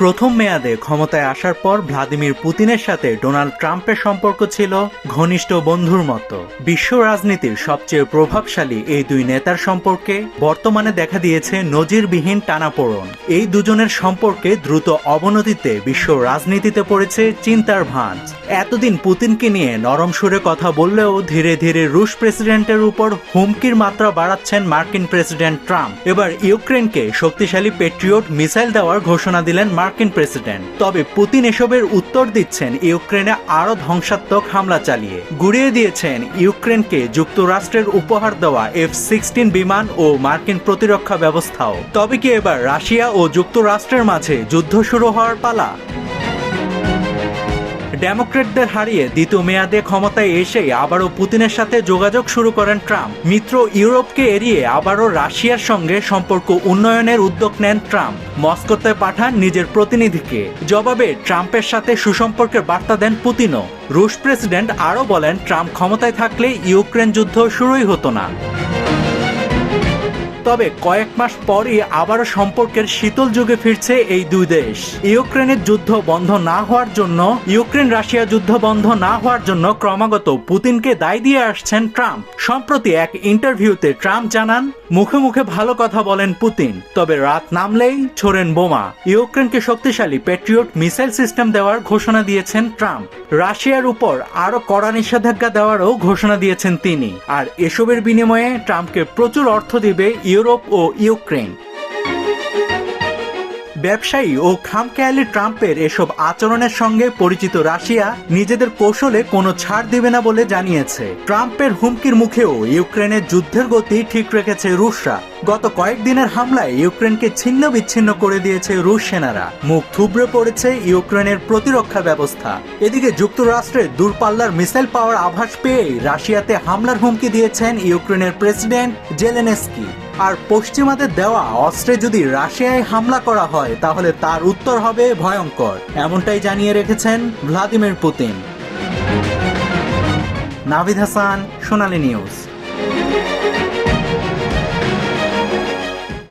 প্রথম মেয়াদে ক্ষমতায় আসার পর ভ্লাদিমির পুতিনের সাথে ডোনাল্ড ট্রাম্পের সম্পর্ক ছিল ঘনিষ্ঠ বন্ধুর মতো। বিশ্ব রাজনীতির সবচেয়ে প্রভাবশালী এই দুই নেতার সম্পর্কে বর্তমানে দেখা দিয়েছে নজিরবিহীন টানাপোড়ন। এই দুজনের সম্পর্কে দ্রুত অবনতিতে বিশ্ব রাজনীতিতে পড়েছে চিন্তার ভাঁজ। এতদিন পুতিনকে নিয়ে নরম সুরে কথা বললেও ধীরে ধীরে রুশ প্রেসিডেন্টের উপর হুমকির মাত্রা বাড়াচ্ছেন মার্কিন প্রেসিডেন্ট ট্রাম্প। এবার ইউক্রেনকে শক্তিশালী পেট্রিয়ট মিসাইল দেওয়ার ঘোষণা দিলেন মার্কিন প্রেসিডেন্ট। তবে পুতিন এসবের উত্তর দিচ্ছেন ইউক্রেনে আরও ধ্বংসাত্মক হামলা চালিয়ে। গুড়িয়ে দিয়েছেন ইউক্রেনকে যুক্তরাষ্ট্রের উপহার দেওয়া এফ সিক্সটিন বিমান ও মার্কিন প্রতিরক্ষা ব্যবস্থাও। তবে কি এবার রাশিয়া ও যুক্তরাষ্ট্রের মাঝে যুদ্ধ শুরু হওয়ার পালা? ডেমোক্রেটদের হারিয়ে দ্বিতীয় মেয়াদে ক্ষমতায় এসেই আবারও পুতিনের সাথে যোগাযোগ শুরু করেন ট্রাম্প। মিত্র ইউরোপকে এড়িয়ে আবারও রাশিয়ার সঙ্গে সম্পর্ক উন্নয়নের উদ্যোগ নেন ট্রাম্প। মস্কোতে পাঠান নিজের প্রতিনিধিকে। জবাবে ট্রাম্পের সাথে সুসম্পর্কের বার্তা দেন পুতিনও। রুশ প্রেসিডেন্ট আরও বলেন, ট্রাম্প ক্ষমতায় থাকলে ইউক্রেন যুদ্ধ শুরুই হতো না। তবে কয়েক মাস পরই আবারও সম্পর্কের শীতল যুগে ফিরছে এই দুই দেশ। ইউক্রেনের যুদ্ধ বন্ধ না হওয়ার জন্য, ইউক্রেন রাশিয়া যুদ্ধ বন্ধ না হওয়ার জন্য ক্রমাগত পুতিনকে দায় দিয়ে আসছেন ট্রাম্প। সম্প্রতি এক ইন্টারভিউতে ট্রাম্প জানান, মুখে মুখে ভালো কথা বলেন পুতিন, তবে রাত নামলেই ছোড়েন বোমা। ইউক্রেনকে শক্তিশালী পেট্রিয়ট মিসাইল সিস্টেম দেওয়ার ঘোষণা দিয়েছেন ট্রাম্প। রাশিয়ার উপর আরও কড়া নিষেধাজ্ঞা দেওয়ারও ঘোষণা দিয়েছেন তিনি। আর এসবের বিনিময়ে ট্রাম্পকে প্রচুর অর্থ দেবে ইউরোপ ও ইউক্রেন। ব্যবসায়ী ও খামখেয়ালি ট্রাম্পের এসব আচরণের সঙ্গে পরিচিত রাশিয়া নিজেদের কৌশলে কোনো ছাড় দিবে না বলে জানিয়েছে। ট্রাম্পের হুমকির মুখেও ইউক্রেনের যুদ্ধের গতি ঠিক রেখেছে রুশরা। গত কয়েকদিনের হামলায় ইউক্রেনকে ছিন্ন বিচ্ছিন্ন করে দিয়েছে রুশ সেনারা। মুখ থুবড়ে পড়েছে ইউক্রেনের প্রতিরক্ষা ব্যবস্থা। এদিকে যুক্তরাষ্ট্রের দূরপাল্লার মিসাইল পাওয়ার আভাস পেয়েই রাশিয়াতে হামলার হুমকি দিয়েছেন ইউক্রেনের প্রেসিডেন্ট জেলেনেস্কি। আর পশ্চিমাদের দেওয়া অস্ত্রে যদি রাশিয়ায় হামলা করা হয়, তাহলে তার উত্তর হবে ভয়ঙ্কর, এমনটাই জানিয়ে রেখেছেন Vladimir Putin. Navid Hasan, Sonali news.